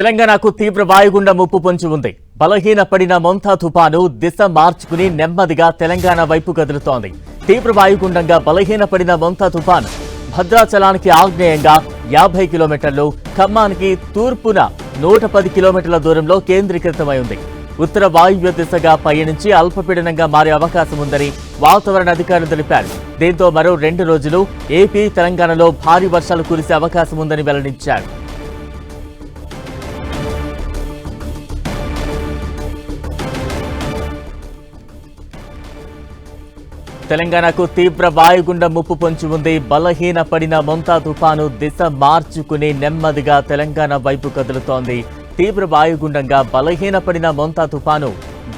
తెలంగాణకు తీవ్ర వాయుగుండ ముప్పు పొంచి ఉంది. బలహీన పడిన మొంతా తుపాను దిశ మార్చుకుని నెమ్మదిగా తెలంగాణ వైపు కదులుతోంది. తీవ్ర వాయుగుండంగా బలహీన పడిన మొంతా తుపాను భద్రాచలానికి ఆగ్నేయంగా యాభై కిలోమీటర్లు ఖమ్మానికి తూర్పున నూట పది కిలోమీటర్ల దూరంలో కేంద్రీకృతమై ఉంది. ఉత్తర వాయువ్య దిశగా పయనించి అల్పపీడనంగా మారే అవకాశం ఉందని వాతావరణ అధికారులు తెలిపారు. దీంతో మరో రెండు రోజులు ఏపీ తెలంగాణలో భారీ వర్షాలు కురిసే అవకాశం ఉందని వెల్లడించారు. తెలంగాణకు తీవ్ర వాయుగుండ ముప్పు పొంచి ఉంది. బలహీన పడిన మొంతా తుఫాను దిశ మార్చుకుని నెమ్మదిగా తెలంగాణ వైపు కదులుతోంది. తీవ్ర వాయుగుండంగా బలహీన పడిన మొంతా తుఫాను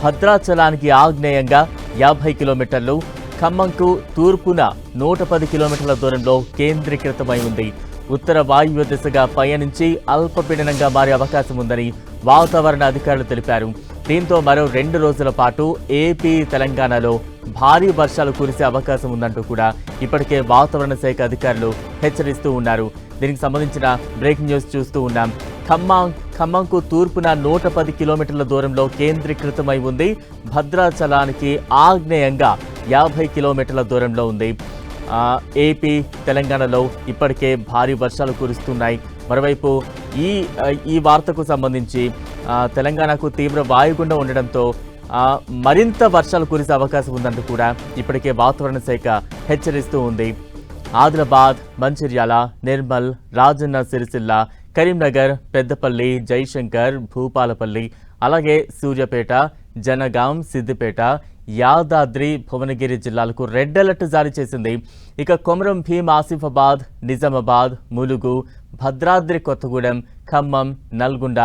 భద్రాచలానికి ఆగ్నేయంగా యాభై కిలోమీటర్లు ఖమ్మంకు తూర్పున నూట పది కిలోమీటర్ల దూరంలో కేంద్రీకృతమై ఉంది. ఉత్తర వాయువ్య దిశగా పయనించి అల్పపీడనంగా మారే అవకాశం ఉందని వాతావరణ అధికారులు తెలిపారు. దీంతో మరో రెండు రోజుల పాటు ఏపీ తెలంగాణలో భారీ వర్షాలు కురిసే అవకాశం ఉందంటూ కూడా ఇప్పటికే వాతావరణ శాఖ అధికారులు హెచ్చరిస్తూ ఉన్నారు. దీనికి సంబంధించిన బ్రేకింగ్ న్యూస్ చూస్తూ ఉన్నాం. ఖమ్మం ఖమ్మంకు తూర్పున నూట పది కిలోమీటర్ల దూరంలో కేంద్రీకృతమై ఉంది. భద్రాచలానికి ఆగ్నేయంగా యాభై కిలోమీటర్ల దూరంలో ఉంది. ఏపీ తెలంగాణలో ఇప్పటికే భారీ వర్షాలు కురుస్తున్నాయి. మరోవైపు ఈ ఈ వార్తకు సంబంధించి తెలంగాణకు తీవ్ర వాయుగుండం ఉండడంతో మరింత వర్షాలు కురిసే అవకాశం ఉందంటూ కూడా ఇప్పటికే వాతావరణ శాఖ హెచ్చరిస్తూ ఉంది. ఆదిలాబాద్ మంచిర్యాల నిర్మల్ రాజన్న సిరిసిల్ల కరీంనగర్ పెద్దపల్లి జైశంకర్ భూపాలపల్లి అలాగే సూర్యాపేట జనగాం సిద్దిపేట యాదాద్రి భువనగిరి జిల్లాలకు రెడ్ అలర్ట్ జారీ చేసింది. ఇక కొమరం భీం ఆసిఫాబాద్ నిజామాబాద్ ములుగు భద్రాద్రి కొత్తగూడెం ఖమ్మం నల్గొండ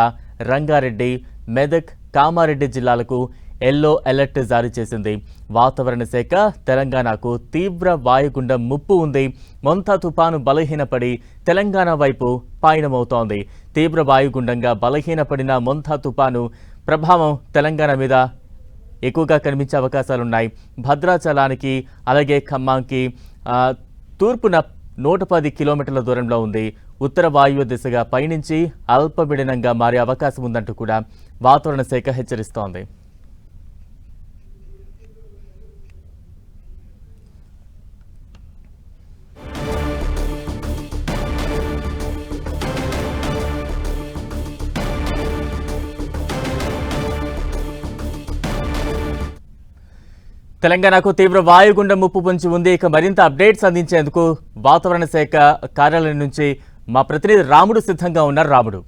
రంగారెడ్డి మెదక్ కామారెడ్డి జిల్లాలకు ఎల్లో అలర్ట్ జారీ చేసింది. వాతావరణ శాఖ తెలంగాణకు తీవ్ర వాయుగుండం ముప్పు ఉంది. మొంతా తుపాను బలహీనపడి తెలంగాణ వైపు పయనమవుతోంది. తీవ్ర వాయుగుండంగా బలహీనపడిన మొంతా తుపాను ప్రభావం తెలంగాణ మీద ఎక్కువగా కనిపించే అవకాశాలున్నాయి. భద్రాచలానికి అలాగే ఖమ్మంకి తూర్పున నూట పది కిలోమీటర్ల దూరంలో ఉంది. ఉత్తర వాయువ్య దిశగా పయనించి అల్పపీడనంగా మారే అవకాశం ఉందంటూ కూడా వాతావరణ శాఖ హెచ్చరిస్తోంది. తెలంగాణకు తీవ్ర వాయుగుండం ముప్పు పొంచి ఉంది. ఇక మరింత అప్డేట్స్ అందించేందుకు వాతావరణ శాఖ కార్యాలయం నుంచి మా ప్రతినిధి రాముడు సిద్ధంగా ఉన్నారు. రాముడు.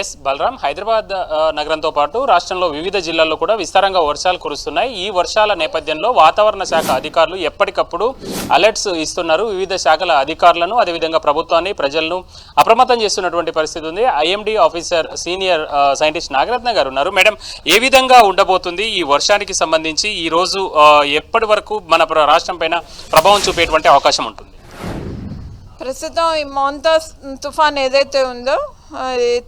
ఎస్ బలరాం హైదరాబాద్ నగరంతో పాటు రాష్ట్రంలో వివిధ జిల్లాల్లో కూడా విస్తారంగా వర్షాలు కురుస్తున్నాయి. ఈ వర్షాల నేపథ్యంలో వాతావరణ శాఖ అధికారులు ఎప్పటికప్పుడు అలర్ట్స్ ఇస్తున్నారు. వివిధ శాఖల అధికారులను అదేవిధంగా ప్రభుత్వాన్ని ప్రజలను అప్రమత్తం చేస్తున్నటువంటి పరిస్థితి ఉంది. IMD officer senior scientist Nagaratna garu ఉన్నారు. మేడం ఏ విధంగా ఉండబోతుంది ఈ వర్షానికి సంబంధించి? ఈ రోజు uh, ఎప్పటి వరకు మన రాష్ట్రం పైన ప్రభావం చూపేటువంటి అవకాశం ఉంటుంది? ప్రస్తుతం ఈ మోంతా తుఫాన్ ఏదైతే ఉందో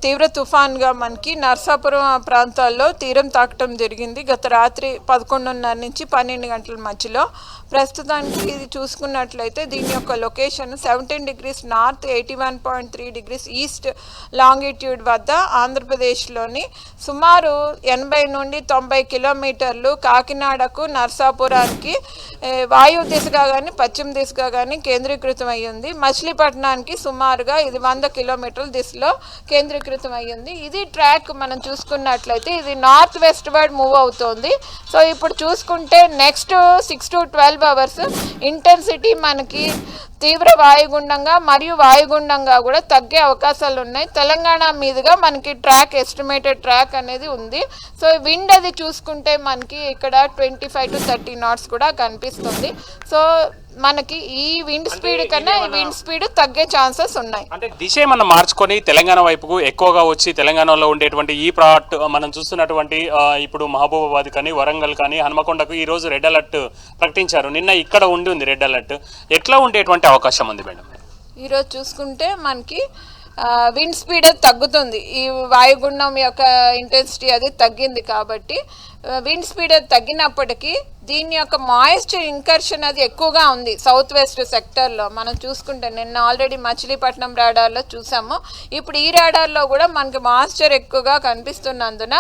తీవ్ర తుఫాన్గా మనకి నర్సాపురం ప్రాంతాల్లో తీరం తాకటం జరిగింది. గత రాత్రి పదకొండున్నర నుంచి పన్నెండు గంటల మధ్యలో. ప్రస్తుతానికి ఇది చూసుకున్నట్లయితే దీని యొక్క location seventeen degrees north eighty one point three degrees east longitude వద్ద ఆంధ్రప్రదేశ్లోని సుమారు ఎనభై నుండి తొంభై కిలోమీటర్లు కాకినాడకు నర్సాపురానికి వాయు వాయువు దిశగా కానీ పశ్చిమ దిశగా కానీ కేంద్రీకృతం అయ్యింది మచిలీపట్నానికి సుమారుగా ఇది వంద కిలోమీటర్ల దిశలో కేంద్రీకృతం అయ్యింది ఇది ట్రాక్ మనం చూసుకున్నట్లయితే ఇది నార్త్ వెస్ట్ వర్డ్ మూవ్ అవుతోంది. సో ఇప్పుడు చూసుకుంటే next six to twelve hours intensity మనకి తీవ్ర వాయుగుండంగా మరియు వాయుగుండంగా కూడా తగ్గే అవకాశాలు ఉన్నాయి తెలంగాణ మీదుగా మనకి ట్రాక్ ఎస్టిమేటెడ్ ట్రాక్ అనేది ఉంది. సో విండ్ అది చూసుకుంటే మనకి ఇక్కడ twenty five to thirty knots కూడా కనిపిస్తుంది. సో మనకి ఈ విండ్ స్పీడ్ కన్నా ఈ విండ్ స్పీడ్ తగ్గే ఛాన్సెస్ ఉన్నాయి. అంటే దిశ ఏమన్నా మార్చుకొని తెలంగాణ వైపుకు ఎక్కువగా వచ్చి తెలంగాణలో ఉండేటువంటి ఈ ప్రాట్ మనం చూస్తున్నటువంటి ఇప్పుడు మహబూబాబాద్ కానీ వరంగల్ కానీ హనుమకొండకు ఈ రోజు రెడ్ అలర్ట్ ప్రకటించారు. నిన్న ఇక్కడ ఉండి ఉంది రెడ్ అలర్ట్ ఎట్లా ఉండేటువంటి అవకాశం ఉంది మేడం? ఈరోజు చూసుకుంటే మనకి విండ్ స్పీడ్ తగ్గుతుంది. ఈ వాయుగుండం యొక్క ఇంటెన్సిటీ అది తగ్గింది కాబట్టి విండ్ స్పీడ్ అది తగ్గినప్పటికీ దీని యొక్క మాయిశ్చర్ ఇన్కర్షన్ అది ఎక్కువగా ఉంది సౌత్ వెస్ట్ సెక్టర్లో మనం చూసుకుంటే నిన్న ఆల్రెడీ మచిలీపట్నం రాడార్లో చూసాము. ఇప్పుడు ఈ రాడార్లో కూడా మనకి మాయిశ్చర్ ఎక్కువగా కనిపిస్తున్నందున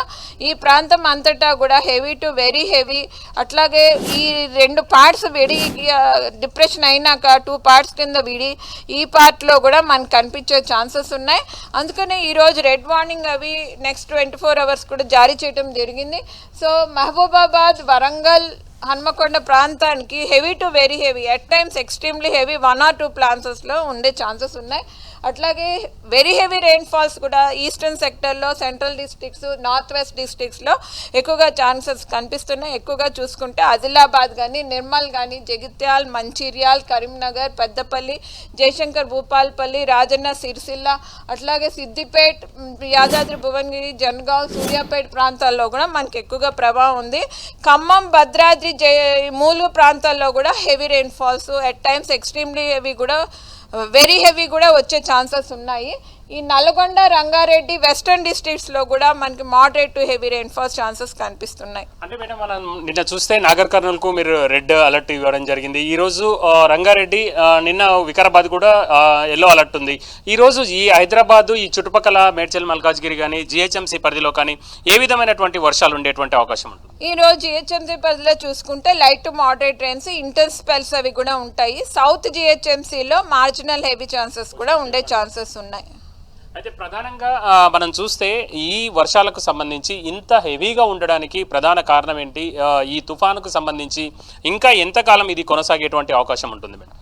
ఈ ప్రాంతం అంతటా కూడా హెవీ టు వెరీ హెవీ అట్లాగే ఈ రెండు పార్ట్స్ విడి డిప్రెషన్ అయినాక టూ పార్ట్స్ కింద విడి ఈ పార్ట్లో కూడా మనకు కనిపించే ఛాన్సెస్ ఉన్నాయి. అందుకనే ఈరోజు రెడ్ వార్నింగ్ అవి నెక్స్ట్ ట్వంటీ ఫోర్ అవర్స్ కూడా జారీ చేయడం జరిగింది. సో మహబూబాబాద్ వరంగల్ హన్మకొండ ప్రాంతానికి heavy to very heavy. At times extremely heavy one or two ప్లాన్సెస్లో ఉండే ఛాన్సెస్ ఉన్నాయి. అట్లాగే వెరీ హెవీ రెయిన్ ఫాల్స్ కూడా ఈస్టర్న్ సెక్టర్లో సెంట్రల్ డిస్ట్రిక్ట్స్ నార్త్ వెస్ట్ డిస్ట్రిక్ట్స్లో ఎక్కువగా ఛాన్సెస్ కనిపిస్తున్నాయి. ఎక్కువగా చూసుకుంటే ఆదిలాబాద్ కానీ నిర్మల్ కానీ జగిత్యాల్ మంచిర్యాల్ కరీంనగర్ పెద్దపల్లి జయశంకర్ భూపాల్పల్లి రాజన్న సిరిసిల్ల అట్లాగే సిద్దిపేట్ యాదాద్రి భువనగిరి జనగావ్ సూర్యాపేట ప్రాంతాల్లో కూడా మనకి ఎక్కువగా ప్రభావం ఉంది. ఖమ్మం భద్రాద్రి జయ మూలు ప్రాంతాల్లో కూడా heavy rainfalls at times extremely heavy కూడా వెరీ హెవీ కూడా వచ్చే ఛాన్సెస్ ఉన్నాయి. ఈ నల్గొండ రంగారెడ్డి వెస్టర్న్ డిస్ట్రిక్ట్స్లో కూడా మనకి moderate to heavy rainfall chances కనిపిస్తున్నాయి. అంటే మేడం మనం నిన్న చూస్తే నాగర్ కర్నూలుకు మీరు రెడ్ అలర్ట్ ఇవ్వడం జరిగింది. ఈ రోజు రంగారెడ్డి నిన్న వికారాబాద్ కూడా ఎల్లో అలర్ట్ ఉంది. ఈ రోజు ఈ హైదరాబాద్ ఈ చుట్టుపక్కల మేడ్చల్ మల్కాజ్గిరి కానీ జిహెచ్ఎంసీ పరిధిలో కానీ ఏ విధమైనటువంటి వర్షాలు ఉండేటువంటి అవకాశం ఉంటుంది? ఈ రోజు జిహెచ్ఎంసీ పరిధిలో చూసుకుంటే light to moderate rains inter spells అవి కూడా ఉంటాయి. సౌత్ జిహెచ్ఎంసీలో మార్జినల్ హెవీ ఛాన్సెస్ కూడా ఉండే ఛాన్సెస్ ఉన్నాయి. అయితే ప్రధానంగా మనం చూస్తే ఈ వర్షాలకు సంబంధించి ఇంత హెవీగా ఉండడానికి ప్రధాన కారణం ఏంటి? ఈ తుఫానుకు సంబంధించి ఇంకా ఎంతకాలం ఇది కొనసాగేటువంటి అవకాశం ఉంటుంది మేడం?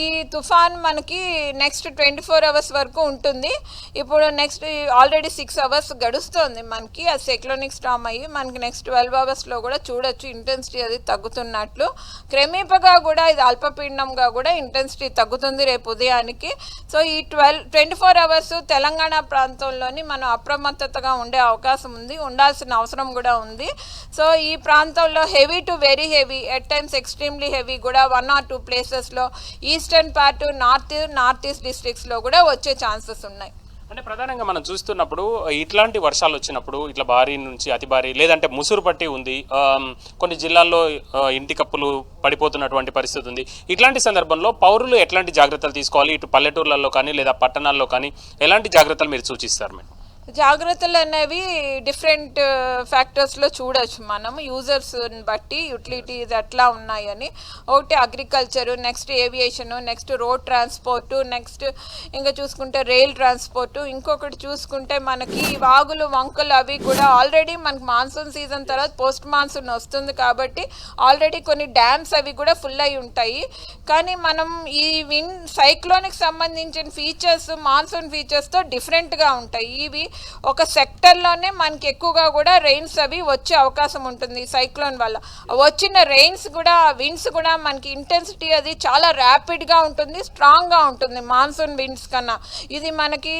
ఈ తుఫాన్ మనకి నెక్స్ట్ ట్వంటీ ఫోర్ అవర్స్ వరకు ఉంటుంది. ఇప్పుడు నెక్స్ట్ ఆల్రెడీ సిక్స్ అవర్స్ గడుస్తుంది మనకి. అది సెక్లోనిక్ స్టామ్ అయ్యి మనకి నెక్స్ట్ ట్వెల్వ్ అవర్స్లో కూడా చూడొచ్చు ఇంటెన్సిటీ అది తగ్గుతున్నట్లు. క్రమేపగా కూడా ఇది అల్పపీడనంగా కూడా ఇంటెన్సిటీ తగ్గుతుంది రేపు ఉదయానికి. సో ఈ twelve twenty four hours Telangana ప్రాంతంలోని మనం అప్రమత్తతగా ఉండే అవకాశం ఉంది. ఉండాల్సిన అవసరం కూడా ఉంది. సో ఈ ప్రాంతంలో heavy to very heavy at times extremely heavy కూడా వన్ ఆర్ టూ ప్లేసెస్లో eastern part north north east డిస్ట్రిక్ట్స్లో కూడా వచ్చే ఛాన్సెస్ ఉన్నాయి. అంటే ప్రధానంగా మనం చూస్తున్నప్పుడు ఇట్లాంటి వర్షాలు వచ్చినప్పుడు ఇట్లా భారీ నుంచి అతి భారీ లేదంటే ముసురు పట్టి ఉంది కొన్ని జిల్లాల్లో ఇంటి కప్పులు పడిపోతున్నటువంటి పరిస్థితి ఉంది. ఇట్లాంటి సందర్భంలో పౌరులు ఎట్లాంటి జాగ్రత్తలు తీసుకోవాలి? ఇటు పల్లెటూర్లలో కానీ లేదా పట్టణాల్లో కానీ ఎలాంటి జాగ్రత్తలు మీరు సూచిస్తారు మేడం? జాగ్రత్తలు అనేవి డిఫరెంట్ ఫ్యాక్టర్స్లో uh, చూడొచ్చు మనం. యూజర్స్ బట్టి యూటిలిటీస్ ఎట్లా ఉన్నాయని. ఒకటి agriculture next aviation next road transport next ఇంకా చూసుకుంటే రైల్ ట్రాన్స్పోర్టు ఇంకొకటి చూసుకుంటే మనకి వాగులు వంకలు అవి కూడా ఆల్రెడీ మనకి మాన్సూన్ సీజన్ తర్వాత పోస్ట్ మాన్సూన్ వస్తుంది కాబట్టి ఆల్రెడీ కొన్ని డ్యామ్స్ అవి కూడా ఫుల్ అయి ఉంటాయి. కానీ మనం ఈ విన్ సైక్లోన్కి సంబంధించిన ఫీచర్స్ మాన్సూన్ ఫీచర్స్తో డిఫరెంట్గా ఉంటాయి. ఇవి ఒక సెక్టర్లోనే మనకి ఎక్కువగా కూడా రెయిన్స్ అవి వచ్చే అవకాశం ఉంటుంది సైక్లోన్ వల్ల. వచ్చిన రెయిన్స్ కూడా విండ్స్ కూడా మనకి ఇంటెన్సిటీ అది చాలా ర్యాపిడ్గా ఉంటుంది స్ట్రాంగ్గా ఉంటుంది మాన్సూన్ విండ్స్ కన్నా. ఇది మనకి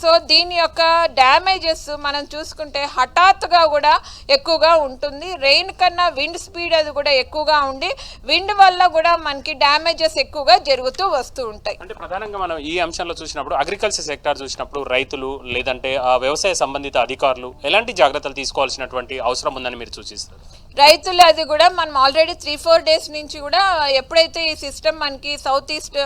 సో దీని యొక్క డ్యామేజెస్ మనం చూసుకుంటే హఠాత్తుగా కూడా ఎక్కువగా ఉంటుంది. రెయిన్ కన్నా విండ్ స్పీడ్ అది కూడా ఎక్కువగా ఉండి విండ్ వల్ల కూడా మనకి డ్యామేజెస్ ఎక్కువగా జరుగుతూ వస్తూ ఉంటాయి. అంటే ప్రధానంగా మనం ఈ అంశంలో చూసినప్పుడు అగ్రికల్చర్ సెక్టార్ చూసినప్పుడు రైతులు లేదంటే ఆ వ్యవసాయ సంబంధిత అధికారులు ఎలాంటి జాగ్రత్తలు తీసుకోవాల్సినటువంటి అవసరం ఉందని మీరు సూచిస్తారు? రైతులు అది కూడా మనం ఆల్రెడీ త్రీ ఫోర్ డేస్ నుంచి కూడా ఎప్పుడైతే ఈ సిస్టమ్ మనకి సౌత్ ఈస్ట్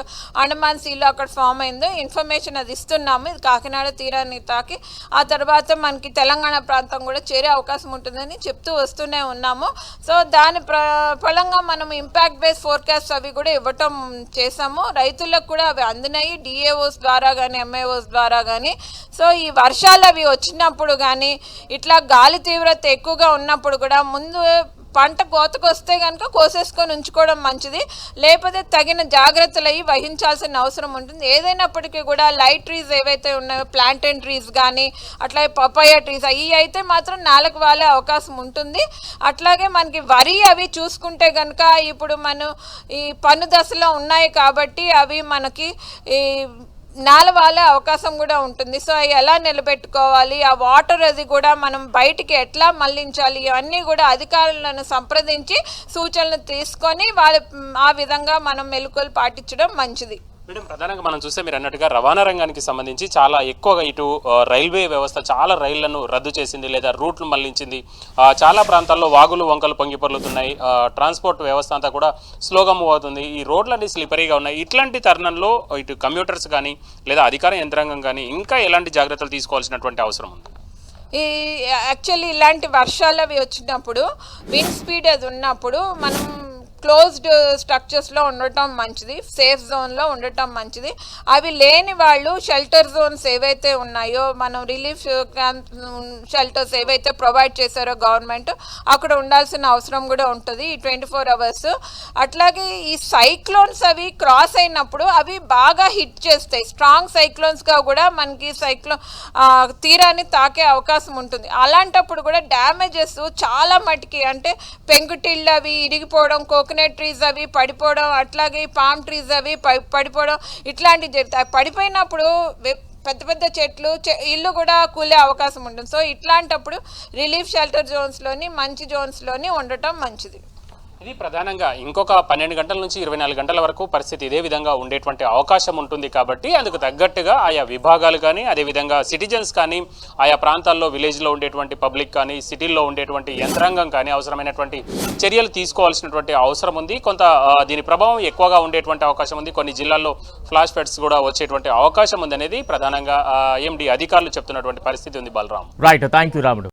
అండమాన్ సీలో అక్కడ ఫామ్ అయిందో ఇన్ఫర్మేషన్ అది ఇస్తున్నాము. ఇది కాకినాడ తీరాన్ని తాకి ఆ తర్వాత మనకి తెలంగాణ ప్రాంతం కూడా చేరే అవకాశం ఉంటుందని చెప్తూ వస్తూనే ఉన్నాము. సో దాని ప్ర ఫలంగా మనం ఇంపాక్ట్ బేస్ ఫోర్కాస్ట్ అవి కూడా ఇవ్వటం చేసాము రైతులకు కూడా అవి అందినాయి డిఏఓస్ ద్వారా కానీ ఎంఏఓస్ ద్వారా కానీ సో ఈ వర్షాలు అవి వచ్చినప్పుడు కానీ ఇట్లా గాలి తీవ్రత ఎక్కువగా ఉన్నప్పుడు కూడా ముందు పంట కోతకు వస్తే కనుక కోసేసుకొని ఉంచుకోవడం మంచిది. లేకపోతే తగిన జాగ్రత్తలు అవి వహించాల్సిన అవసరం ఉంటుంది. ఏదైనప్పటికీ కూడా లైట్ ట్రీస్ ఏవైతే ఉన్నాయో ప్లాంటెన్ ట్రీస్ కానీ అట్లాగే పపాయ ట్రీస్ అవి అయితే మాత్రం నేలకు వాలే అవకాశం ఉంటుంది. అట్లాగే మనకి వరి అవి చూసుకుంటే కనుక ఇప్పుడు మనం ఈ పన్ను దశలో ఉన్నాయి కాబట్టి అవి మనకి ఈ నాలవాలే అవకాశం కూడా ఉంటుంది. సో అవి ఎలా నిలబెట్టుకోవాలి? ఆ వాటర్ అది కూడా మనం బయటికి ఎట్లా మళ్ళించాలి? ఇవన్నీ కూడా అధికారులను సంప్రదించి సూచనలు తీసుకొని వాళ్ళ ఆ విధంగా మనం మెలకువలు పాటించడం మంచిది. మేడం ప్రధానంగా మనం చూస్తే మీరు అన్నట్టుగా రవాణా రంగానికి సంబంధించి చాలా ఎక్కువగా ఇటు రైల్వే వ్యవస్థ చాలా రైళ్ళను రద్దు చేసింది లేదా రూట్లు మళ్ళించింది. చాలా ప్రాంతాల్లో వాగులు వంకలు పొంగిపొర్లుతున్నాయి ట్రాన్స్పోర్ట్ వ్యవస్థ అంతా కూడా స్లోగా మూవ్ అవుతుంది. ఈ రోడ్లన్నీ స్లిపరీగా ఉన్నాయి. ఇట్లాంటి తరుణంలో ఇటు కమ్యూటర్స్ కానీ లేదా అధికార యంత్రాంగం కానీ ఇంకా ఎలాంటి జాగ్రత్తలు తీసుకోవాల్సినటువంటి అవసరం ఉంది? ఈ యాక్చువల్లీ ఇలాంటి వర్షాలు అవి వచ్చినప్పుడు విండ్ స్పీడ్ అది ఉన్నప్పుడు మనం క్లోజ్డ్ స్ట్రక్చర్స్లో uh, ఉండటం మంచిది సేఫ్ జోన్లో ఉండటం మంచిది. అవి లేని వాళ్ళు షెల్టర్ జోన్స్ ఏవైతే ఉన్నాయో మనం రిలీఫ్ క్యాంప్ షెల్టర్స్ ఏవైతే ప్రొవైడ్ చేశారో గవర్నమెంట్ అక్కడ ఉండాల్సిన అవసరం కూడా ఉంటుంది ఈ ట్వంటీ ఫోర్ అవర్స్ అట్లాగే ఈ సైక్లోన్స్ అవి క్రాస్ అయినప్పుడు అవి బాగా హిట్ చేస్తాయి. స్ట్రాంగ్ సైక్లోన్స్గా కూడా మనకి సైక్లో తీరాన్ని తాకే అవకాశం ఉంటుంది. అలాంటప్పుడు కూడా డ్యామేజెస్ చాలా మటుకి అంటే పెంకుటిళ్ళు అవి ఇరిగిపోవడం కోకోనట్ ట్రీస్ అవి పడిపోవడం అట్లాగే పామ్ ట్రీస్ అవి పడిపోవడం ఇట్లాంటివి జరుగుతాయి. పడిపోయినప్పుడు పెద్ద పెద్ద చెట్లు చె- ఇల్లు కూడా కూలే అవకాశం ఉంటుంది. సో ఇట్లాంటప్పుడు రిలీఫ్ షెల్టర్ జోన్స్లోని మంచి జోన్స్లోని ఉండటం మంచిది. ఇది ప్రధానంగా ఇంకొక పన్నెండు గంటల నుంచి ఇరవై నాలుగు గంటల వరకు పరిస్థితి ఇదే విధంగా ఉండేటువంటి అవకాశం ఉంటుంది కాబట్టి అందుకు తగ్గట్టుగా ఆయా విభాగాలు కానీ అదేవిధంగా సిటిజన్స్ కానీ ఆయా ప్రాంతాల్లో విలేజ్లో ఉండేటువంటి పబ్లిక్ కానీ సిటీల్లో ఉండేటువంటి యంత్రాంగం కానీ అవసరమైనటువంటి చర్యలు తీసుకోవాల్సినటువంటి అవసరం ఉంది. కొంత దీని ప్రభావం ఎక్కువగా ఉండేటువంటి అవకాశం ఉంది. కొన్ని జిల్లాల్లో ఫ్లాష్ ఫెడ్స్ కూడా వచ్చేటువంటి అవకాశం ఉంది అనేది ప్రధానంగా ఎండి అధికారులు చెప్తున్నటువంటి పరిస్థితి ఉంది బలరాం రైట్ థ్యాంక్ యూ రాముడు